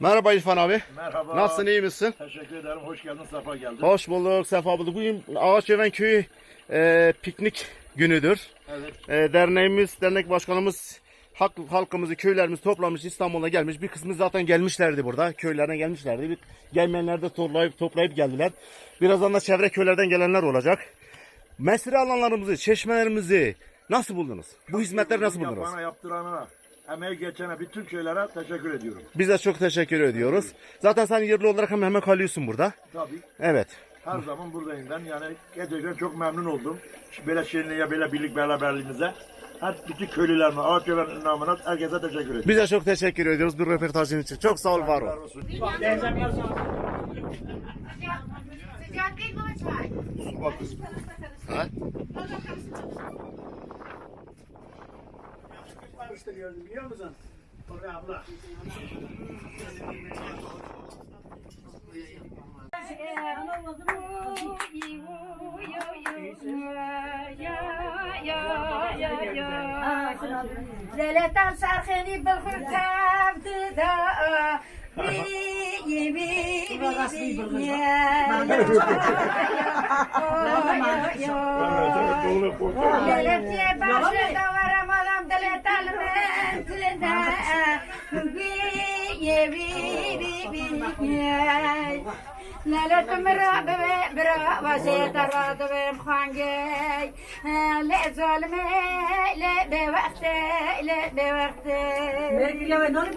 Merhaba İrfan abi. Merhaba. Nasılsın iyi misin? Teşekkür ederim. Hoş geldin. Safa geldin. Hoş bulduk, sefa bulduk. Bugün Ağaçöven Köyü e, piknik günüdür. Evet. E, derneğimiz, dernek başkanımız halk, halkımızı, köylerimizi toplamış İstanbul'a gelmiş. Bir kısmı zaten gelmişlerdi burada. Köylerden gelmişlerdi. Bir, gelmeyenler de toplayıp, toplayıp geldiler. Birazdan da çevre köylerden gelenler olacak. Mesire alanlarımızı, çeşmelerimizi nasıl buldunuz? Bu hizmetleri nasıl buldunuz? Yapana, yaptırana, emeği geçene bütün köylere teşekkür ediyorum. Biz de çok teşekkür ediyoruz. Zaten sen yerli olarak hemen hemen kalıyorsun burada. Tabii. Evet. Her zaman buradayım ben. Yani gerçekten çok memnun oldum. Böyle şenliğe, böyle birlik beraberliğimize. Her bütün köylülerime, Ağaçöven namına herkese teşekkür ediyorum. Biz de çok teşekkür ediyoruz bu röportajın için. Çok sağ ol, var ol. Sıcak değil mi çay? Ha? زلتان سرخني بالخل تابد دا بي بي بي دلتي باش دور رمضان دلت المنت دا بي بي بي بي نالت مرا ببي برا وسيت الراد بمخانجي لا ظلمي